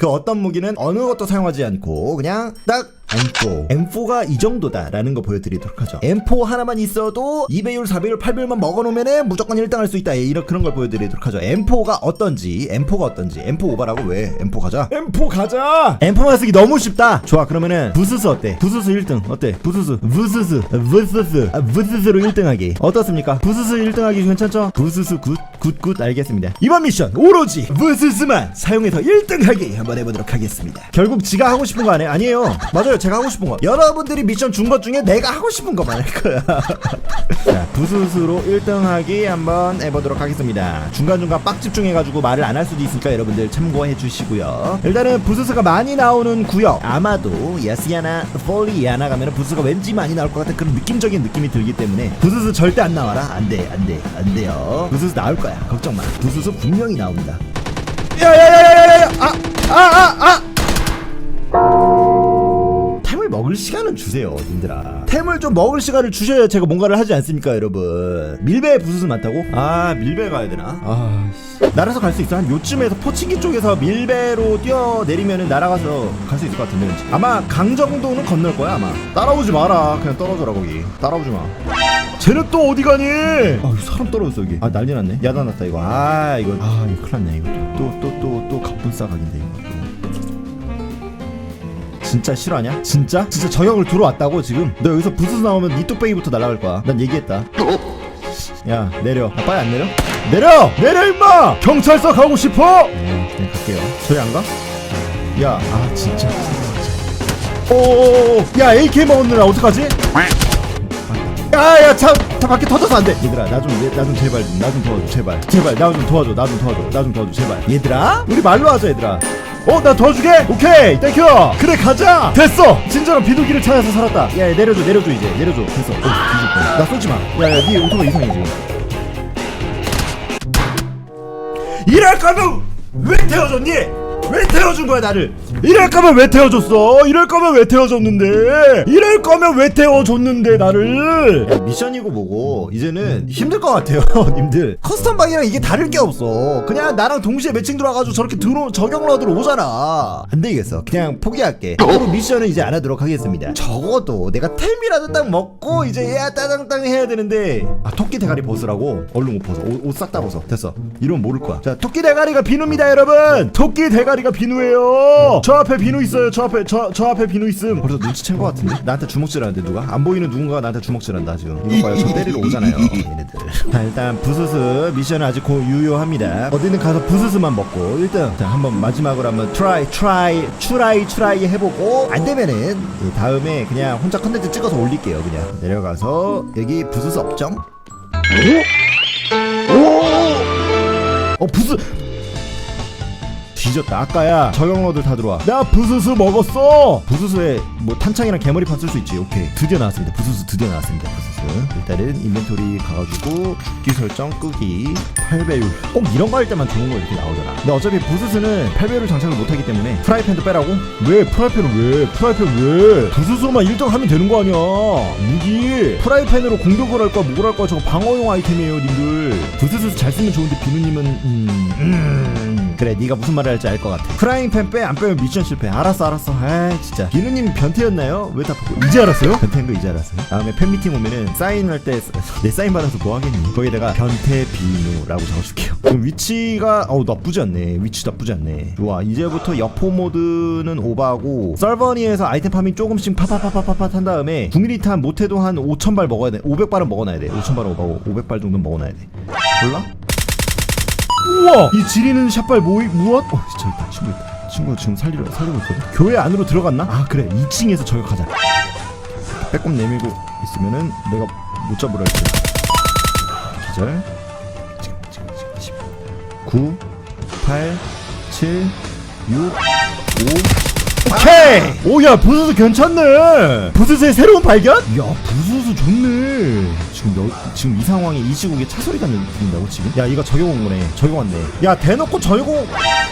그 어떤 무기는 어느 것도 사용하지 않고 그냥 딱 M4 M4가 이 정도다라는 거 보여드리도록 하죠. M4 하나만 있어도 2배율 4배율 8배율만 먹어놓으면 무조건 1등 할 수 있다. 예, 이런 그런 걸 보여드리도록 하죠. M4가 어떤지 M4가 어떤지. M4 오바라고? 왜 M4 가자? M4 가자! M4만 쓰기 너무 쉽다! 좋아 그러면은 부스스 어때? 부스스 1등 어때? 부스스 부스스 부스스 아, 부스스로 1등 하기. 어떻습니까? 부스스 1등 하기 괜찮죠? 부스스 굿 굿굿 알겠습니다. 이번 미션 오로지 부스스만 사용해서 1등 하기 한번 해보도록 하겠습니다. 결국 지가 하고 싶은 거 아니에요 아니에요. 맞아요. 제가 하고 싶은 거. 여러분들이 미션 준 것 중에 내가 하고 싶은 거만 할 거야. 자 부스스로 1등 하기 한번 해보도록 하겠습니다. 중간중간 빡 집중해가지고 말을 안 할 수도 있으니까 여러분들 참고해 주시고요. 일단은 부스스가 많이 나오는 구역. 아마도 야스야나 폴리야나 가면은 부스가 왠지 많이 나올 것 같은 그런 느낌적인 느낌이 들기 때문에 부스스 절대 안 나와라. 안돼 안돼 안돼요. 부스스 나올 거야 걱정 마 부스스 분명히 나온다 야야야야야야 아 아 아 아! 템을 먹을 시간은 주세요, 님들아. 템을 좀 먹을 시간을 주셔야 제가 뭔가를 하지 않습니까, 여러분? 밀배 부스스 많다고? 아, 밀배 가야 되나? 아, 씨. 날아서 갈 수 있어. 한 요쯤에서 포칭기 쪽에서 밀배로 뛰어내리면은 날아가서 갈 수 있을 것 같은데, 왠지. 아마 강 정도는 건널 거야, 아마. 따라오지 마라. 그냥 떨어져라, 거기. 따라오지 마. 쟤는 또 어디 가니? 아, 사람 떨어졌어, 여기. 아, 난리 났네. 야단 났다, 이거. 아, 이거. 아, 이거 큰일 났네, 이거. 또, 또, 또, 또, 갑분 싸각인데, 이거. 또. 진짜 실화냐? 진짜? 진짜 저격을 들어왔다고 지금? 너 여기서 부스 나오면 니 뚝배기부터 날아갈 거야 난 얘기했다 야 내려 아, 빨리 안 내려? 내려! 내려 임마! 경찰서 가고 싶어! 네 그냥 갈게요 저리 안 가? 야 아 진짜 오오오오 야 AK 먹었느라 어떡하지? 야야 차, 차 밖에 터져서 안돼. 얘들아 나 좀 나 좀 제발 좀 나 좀 도와줘 제발. 제발 나 좀 도와줘 나 좀 도와줘 나 좀 도와줘 제발. 얘들아 우리 말로 하자 얘들아. 어 나 도와주게. 오케이 땡큐. 그래 가자. 됐어. 진정한 비둘기를 찾아서 살았다. 야, 야 내려줘 내려줘 이제. 내려줘. 됐어. 어 뒤질 뻔나 쏘지 마 야야 네 오토바이 이상해 지금. 이럴 거면 왜 태워줬니? 왜 태워준 거야 나를? 이럴 거면 왜 태워줬어? 이럴 거면 왜 태워줬는데? 이럴 거면 왜 태워줬는데 나를? 미션이고 뭐고 이제는 힘들 것 같아요 님들. 커스텀 방이랑 이게 다를 게 없어. 그냥 나랑 동시에 매칭 들어와가지고 저렇게 들어 저격 러드로 오잖아. 안 되겠어 그냥 포기할게. 앞으로 미션은 이제 안 하도록 하겠습니다. 적어도 내가 템이라도 딱 먹고 이제 야 따당땅 해야 되는데. 아 토끼 대가리 벗으라고? 얼른 옷 벗어. 옷 싹 다 벗어. 됐어. 이러면 모를 거야. 자 토끼 대가리가 비누입니다 여러분. 토끼 대가리 가 비누예요. 저 앞에 비누 있어요. 저 앞에 저, 저 앞에 비누 있음. 벌써 눈치챈 거 같은데? 나한테 주먹질하는데 누가? 안 보이는 누군가가 나한테 주먹질한다 지금. 이거 봐요. 저 때리러 오잖아요 얘네들. 자 일단 부스스 미션은 아직 고 유효합니다. 어디든 가서 부스스만 먹고 1등 자 한번 마지막으로 한번 트라이 트라이 트라이 트라이 해보고 안 되면은 이 다음에 그냥 혼자 컨텐츠 찍어서 올릴게요 그냥. 내려가서 여기 부스스 업점. 오! 어 부스 뒤졌다. 아까야. 저격러들 다 들어와. 나 부스스 먹었어! 부스스에 뭐 탄창이랑 개머리판 쓸 수 있지. 오케이. 드디어 나왔습니다. 부스스 드디어 나왔습니다. 부스스 일단은 인벤토리 가가지고 죽기 설정 끄기. 8배율. 꼭 이런 거 할 때만 좋은 거 이렇게 나오잖아. 근데 어차피 부스스는 8배율 장착을 못하기 때문에 프라이팬도 빼라고? 왜 프라이팬을 왜? 프라이팬 왜? 부스스만 1등 하면 되는 거 아니야. 무기. 프라이팬으로 공격을 할 거야 뭐를 할 거야 저거 방어용 아이템이에요 님들. 부스스 잘 쓰면 좋은데 비누님은 음, 음. 그래 네가 무슨 말을 할지 알 것 같아 프라이팬 빼 안 빼면 미션 실패. 알았어 알았어. 아 진짜. 비누님 변태였나요? 왜다 이제 알았어요? 변태인 거 이제 알았어요? 다음에 팬미팅 오면은 사인할 때 내 사인 받아서 뭐 하겠니? 거기다가 변태 비누라고 적어줄게요. 그럼 위치가 어우 나쁘지 않네. 위치 나쁘지 않네. 좋아. 이제부터 여포 모드는 오바고 서버니에서 아이템 파밍 조금씩 파파파파파파 한 다음에 9mm탄 못해도 한 5,000발 먹어야 돼. 500발은 먹어놔야 돼. 5,000발은 오바고 500발 정도는 먹어놔야 돼. 몰라? 우와! 이 지리는 샷발 모이 무엇? 어 저기 있다. 친구 있다. 친구 지금 살리려 살리고 있거든. 교회 안으로 들어갔나? 아 그래. 2층에서 저격하자. 빼꼼 내밀고 있으면은 내가 못 잡으려 했지 기절. 지금 지금 지금. 10 9 8 7 6 5 오케이! 오야 부스스 괜찮네. 부스스의 새로운 발견? 야 부스스 좋네. 지금 너, 지금 이 상황에 이 시국에 차 소리가 들린다고 지금? 야 이거 저격 온 거네 저격 왔네 야 대놓고 저격 오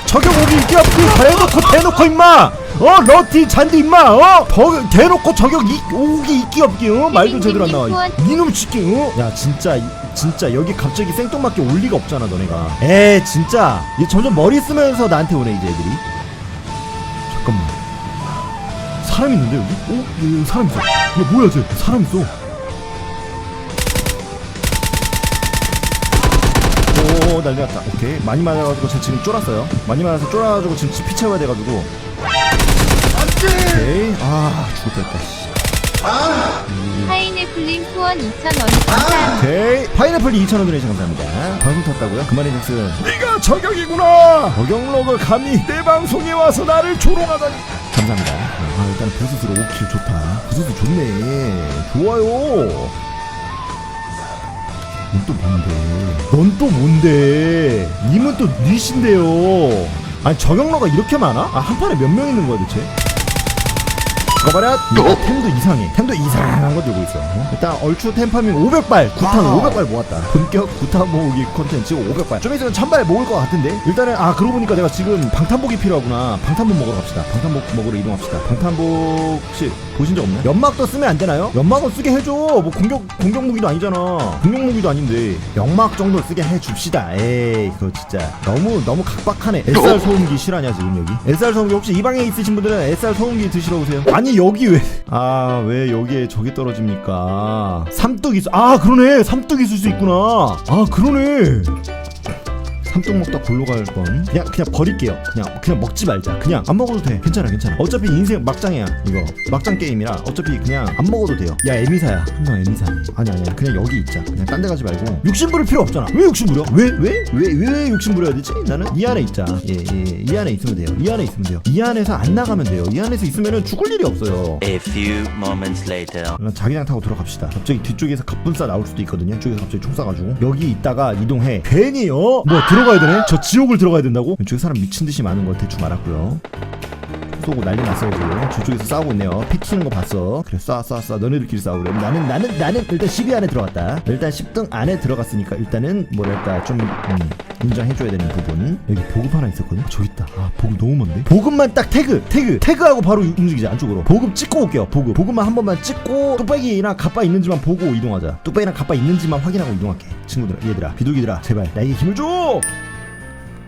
저격 오기 있기 없기 대놓고 대놓고 임마 어 러티 잔디 임마 어 더, 대놓고 저격 이, 오기 있기 없기 어 말도 제대로 안 나와 이놈 치킨 어? 야 진짜 이- 진짜 여기 갑자기 생뚱맞게 올 리가 없잖아 너네가 에 진짜 얘 점점 머리 쓰면서 나한테 오네 이제 애들이 사람 있는데 여기? 어? 여기 사람 있어. 야 뭐야 쟤? 사람 있어. 오 난리 났다. 오케이 많이 맞아가지고 쟤 지금 쫄았어요. 많이 맞아서 쫄아가지고 지금 피 채워야 돼가지고. 오케이 아 죽었다. 씨. 파인애플님 후원 2,000원 감사합니다. 오케이 파인애플 2,000원 도네이션 감사합니다 방송 탔다고요? 그만해 잭슨 네가 저격이구나 저격록을 감히 내 방송에 와서 나를 조롱하다니 감사합니다 아 일단 부스스로 5킬 좋다 부스스 좋네 좋아요 넌 또 뭔데 넌 또 뭔데 님은 또 니신데요 아니 저격러가 이렇게 많아? 아 한 판에 몇 명 있는 거야 대체? 죽어버려 이거 템도 이상해. 템도 이상한 거 들고 있어. 어? 일단 얼추 템파밍 500발 9탄 500발 모았다. 본격 9탄 모으기 콘텐츠 500발. 좀 있으면 1000발 모을 것 같은데? 일단은 아 그러고 보니까 내가 지금 방탄복이 필요하구나. 방탄복 먹으러 갑시다. 방탄복 먹으러 이동합시다. 방탄복 혹시 보신 적 없나요? 연막도 쓰면 안 되나요? 연막은 쓰게 해줘. 뭐 공격 공격 무기도 아니잖아. 공격 무기도 아닌데 연막 정도 쓰게 해줍시다. 에이 그거 진짜 너무 너무 각박하네. SR 소음기 실하냐 지금 여기? SR 소음기 혹시 이 방에 있으신 분들은 SR 소음기 드시러 오세요. 아니 여기 왜? 아 왜 여기에 저기 떨어집니까? 삼뚝 있어 아 그러네. 삼뚝 있을 수 있구나. 아 그러네 삼뚝 먹다 골로 갈 건 그냥 그냥 버릴게요. 그냥 그냥 먹지 말자. 그냥 안 먹어도 돼. 괜찮아 괜찮아. 어차피 인생 막장이야 이거. 막장 게임이라 어차피 그냥 안 먹어도 돼요. 야 에미사야. 한명 에미사. 아니 아니야. 그냥 여기 있자. 그냥 딴 데 가지 말고. 욕심 부릴 필요 없잖아. 왜 욕심 부려? 왜 왜? 왜 왜 욕심 부려야 되지? 나는 이 안에 있자. 예예이 안에 있으면 돼요. 이 안에 있으면 돼요. 이 안에서 안 나가면 돼요. 이 안에서 있으면은 죽을 일이 없어요. A few moments later. 그럼 자기장 타고 들어갑시다. 갑자기 뒤쪽에서 갑분싸 나올 수도 있거든요. 이쪽에서 갑자기 총 쏴가지고. 여기 있다가 이동해. 괜히 어? 뭐 들어가 야 되네? 저 지옥을 들어가야 된다고? 왼쪽에 사람 미친 듯이 많은 거 대충 알았고요. 쏘고 난리 났어요 지금. 저쪽에서 싸우고 있네요. 피 튀는 거 봤어. 그래 쏴 쏴 쏴. 너네들끼리 싸우래. 나는 나는 나는 일단 10위 안에 들어갔다. 일단 10등 안에 들어갔으니까 일단은 뭐랄까 좀 음, 인정해줘야 되는 부분. 여기 보급 하나 있었거든. 저기 있다. 아 보급 너무 먼데. 보급만 딱 태그 태그 태그하고 바로 움직이자 안쪽으로. 보급 찍고 올게요. 보급 보급만 한 번만 찍고 뚝배기나 갑바 있는지만 보고 이동하자. 뚝배기랑 갑바 있는지만 확인하고 이동할게. 친구들아 얘들아 비둘기들아 제발 나에게 힘을 줘.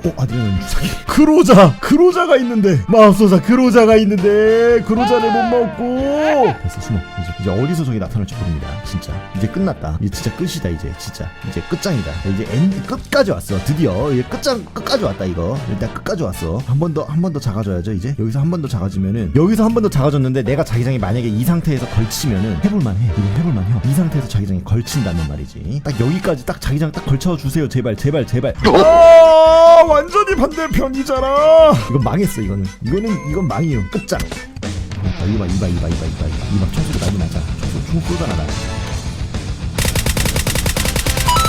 어, 아드레날린 주사기. 그로자! 그로자가 있는데! 마법소사 그로자가 있는데! 그로자를 못 먹고! 됐어, 숨어. 이제, 이제 어디서 저기 나타날지 모릅니다. 진짜. 이제 끝났다. 이제 진짜 끝이다, 이제. 진짜. 이제 끝장이다. 이제 엔드 끝까지 왔어. 드디어. 이제 끝장, 끝까지 왔다, 이거. 일단 끝까지 왔어. 한 번 더, 한 번 더 작아져야죠, 이제. 여기서 한 번 더 작아지면은, 여기서 한 번 더 작아졌는데, 내가 자기장이 만약에 이 상태에서 걸치면은, 해볼만 해. 이거 해볼만 해. 이 상태에서 자기장이 걸친다는 말이지. 딱 여기까지 딱 자기장 딱 걸쳐주세요. 제발, 제발, 제발. 아, 완전히 반대편이잖아. 이건 망했어, 이거는. 이거는, 이건 망이에요. 끝장. 아, 이봐, 이봐, 이봐, 이봐, 이봐, 이봐. 이봐, 청소가 난리 나잖아. 청소, 총 쏘잖아, 나.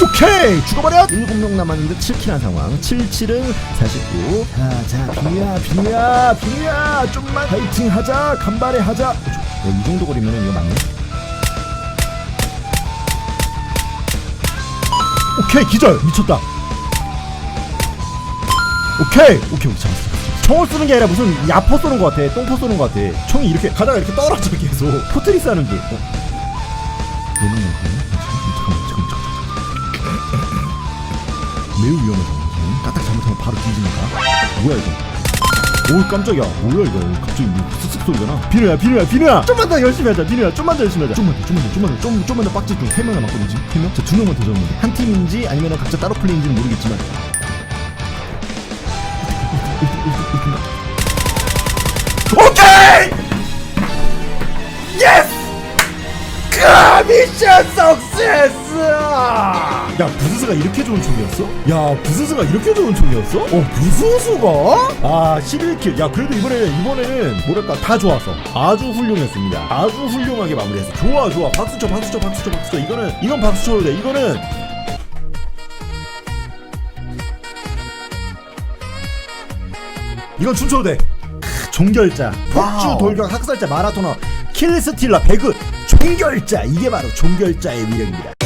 오케이! 죽어버려! 7명 남았는데 7킬 한 상황. 77은 49. 자, 자, 비누야, 비누야, 비누야! 좀만 파이팅 하자! 간발에 하자! 어, 저, 야, 이 정도 거리면은 이거 맞네? 오케이, 기절! 미쳤다! 오케이! 오케이, 잡았어. 총을 쏘는 게 아니라 무슨 야포 쏘는 것 같아. 똥포 쏘는 것 같아. 총이 이렇게 가다가 이렇게 떨어져 계속. 포트리스 하는 줄. 어? 위험하네. 잠깐만, 잠깐만, 잠깐만. 매우 위험하잖아. 까딱 잘못하면 바로 뒤지니까. 뭐야 이거? 오 깜짝이야. 뭐야 이거? 갑자기 뭐 쓱쓱 소리잖아. 비누야, 비누야, 비누야. 좀만 더 열심히 하자. 비누야, 좀만 더 열심히 하자. 좀만 더, 좀만 더, 좀만 더, 좀, 좀만 더 빡지 좀. 세명 남았거든 지금. 세 명? 저두 명만 더 잡으면 돼. 한 팀인지 아니면 각자 따로 플레이인지는 모르겠지만. 오케이! 예스! 그 미션 석세스! 야 부스스가 이렇게 좋은 총이었어? 야 부스스가 이렇게 좋은 총이었어? 어 부스스가? 아 11킬 야 그래도 이번에는 이번에는 뭐랄까 다 좋았어 아주 훌륭했습니다 아주 훌륭하게 마무리했어 좋아 좋아 박수 쳐 박수 쳐 박수 쳐 박수 쳐 이거는 이건 박수 쳐도 돼 이거는 이건 춤춰도 돼. 크, 종결자. 폭주 돌격 학살자 마라토너. 킬스틸러 배그 종결자. 이게 바로 종결자의 위력입니다